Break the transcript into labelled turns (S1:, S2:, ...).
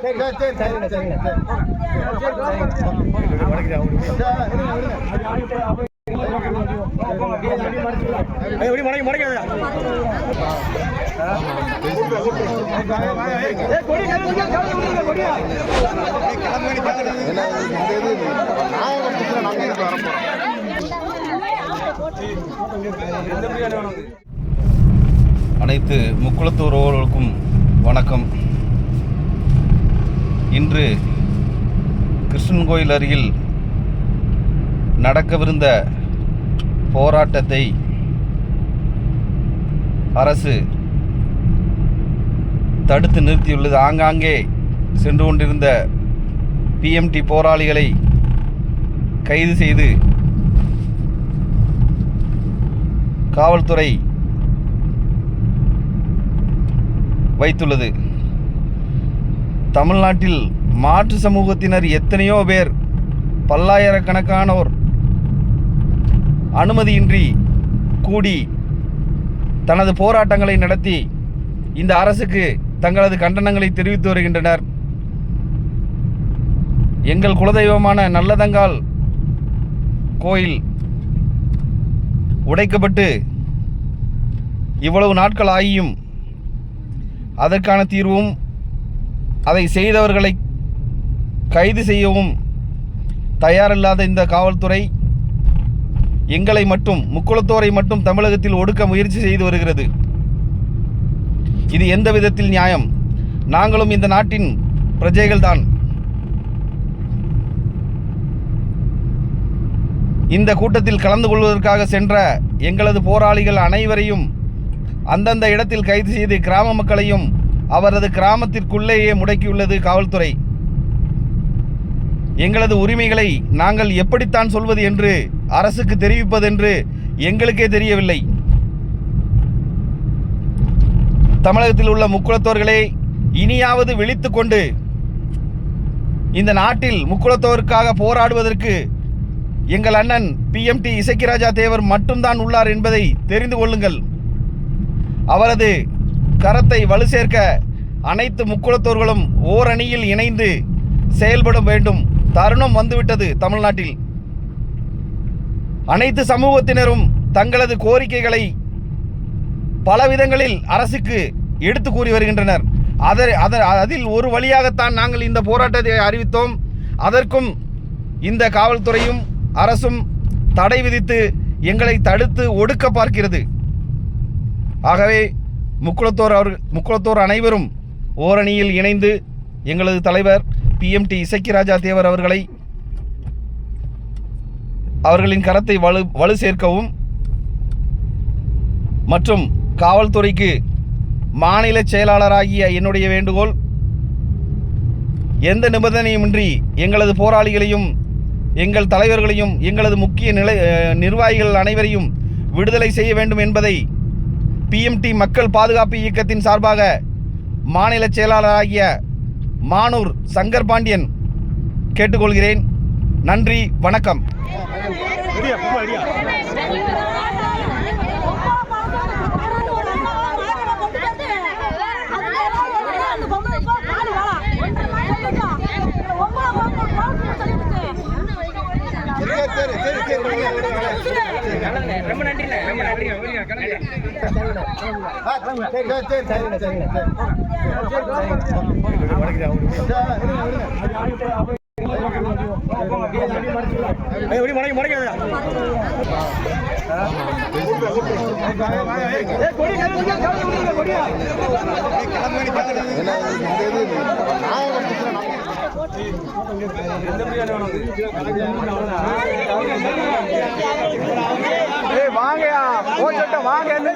S1: சரி சரிங்க சரிங்க எப்படி மடக்கி மடக்காத
S2: அனைத்து முக்குளத்தூரோர்களுக்கும் வணக்கம். இன்று கிருஷ்ணன் கோயில் அருகில் நடக்கவிருந்த போராட்டத்தை அரசு தடுத்து நிறுத்தியுள்ளது. ஆங்காங்கே சென்று கொண்டிருந்த பிஎம்டி போராளிகளை கைது செய்து காவல்துறை வைத்துள்ளது. தமிழ்நாட்டில் மாற்று சமூகத்தினர் எத்தனையோ பேர் பல்லாயிரக்கணக்கானோர். அனுமதியின்றி கூடி தனது போராட்டங்களை நடத்தி இந்த அரசுக்கு தங்களது கண்டனங்களை தெரிவித்து வருகின்றனர். எங்கள் குலதெய்வமான நல்லதங்கால் கோயில் உடைக்கப்பட்டு இவ்வளவு நாட்கள் ஆகியும் அதற்கான தீர்வும் அதை செய்தவர்களை கைது செய்யவும் தயாரில்லாத இந்த காவல்துறை எங்களை மட்டும் முக்குளத்தோரை மட்டும் தமிழகத்தில் ஒடுக்க முயற்சி செய்து வருகிறது. இது எந்த விதத்தில் நியாயம்? நாங்களும் இந்த நாட்டின் பிரஜைகள்தான். இந்த கூட்டத்தில் கலந்து கொள்வதற்காக சென்ற எங்களது போராளிகள் அனைவரையும் அந்தந்த இடத்தில் கைது செய்து கிராம மக்களையும் அவரது கிராமத்திற்குள்ளேயே முடக்கியுள்ளது காவல்துறை. எங்களது உரிமைகளை நாங்கள் எப்படித்தான் சொல்வது என்று அரசுக்கு தெரிவிப்பதென்று எங்களுக்கே தெரியவில்லை. தமிழகத்தில் உள்ள முக்குளத்தோர்களே இனியாவது விழித்துக் கொண்டு இந்த நாட்டில் முக்குளத்தோருக்காக போராடுவதற்கு எங்கள் அண்ணன் பிஎம்டி இசக்கிராஜா தேவர் மட்டும்தான் உள்ளார் என்பதை தெரிந்து கொள்ளுங்கள். அவரது கரத்தை வலு சேர்க்க அனைத்து முக்குளத்தோர்களும் ஓரணியில் இணைந்து செயல்பட வேண்டும். தருணம் வந்துவிட்டது தமிழ்நாட்டில். அனைத்து சமூகத்தினரும் தங்களது கோரிக்கைகளை பல விதங்களில் அரசுக்கு எடுத்து கூறி வருகின்றனர். அதை அதில் ஒரு வழியாகத்தான் நாங்கள் இந்த போராட்டத்தை அறிவித்தோம். அதற்கும் இந்த காவல்துறையும் அரசும் தடை விதித்து எங்களை தடுத்து ஒடுக்க பார்க்கிறது. ஆகவே முக்குளத்தோர் அவர்கள் முக்குளத்தோர் அனைவரும் ஓரணியில் இணைந்து எங்களது தலைவர் பிஎம்டி இசக்கிராஜா தேவர் அவர்களை அவர்களின் கரத்தை வலு வலு சேர்க்கவும் மற்றும் காவல்துறைக்கு மாநில செயலாளராகிய என்னுடைய வேண்டுகோள் எந்த நிபந்தனையுமின்றி எங்களது போராளிகளையும் எங்கள் தலைவர்களையும் எங்களது முக்கிய நிலை நிர்வாகிகள் அனைவரையும் விடுதலை செய்ய வேண்டும் என்பதை பிஎம்டி மக்கள் பாதுகாப்பு இயக்கத்தின் சார்பாக மாநில செயலாளராகிய மானூர் சங்கர் பாண்டியன் கேட்டுக்கொள்கிறேன். நன்றி வணக்கம்.
S3: ரொம்ப நன்றி.
S1: எப்படி மடக்கி மடக்காத கொடி கொடியா ஏய் வாங்க என்ன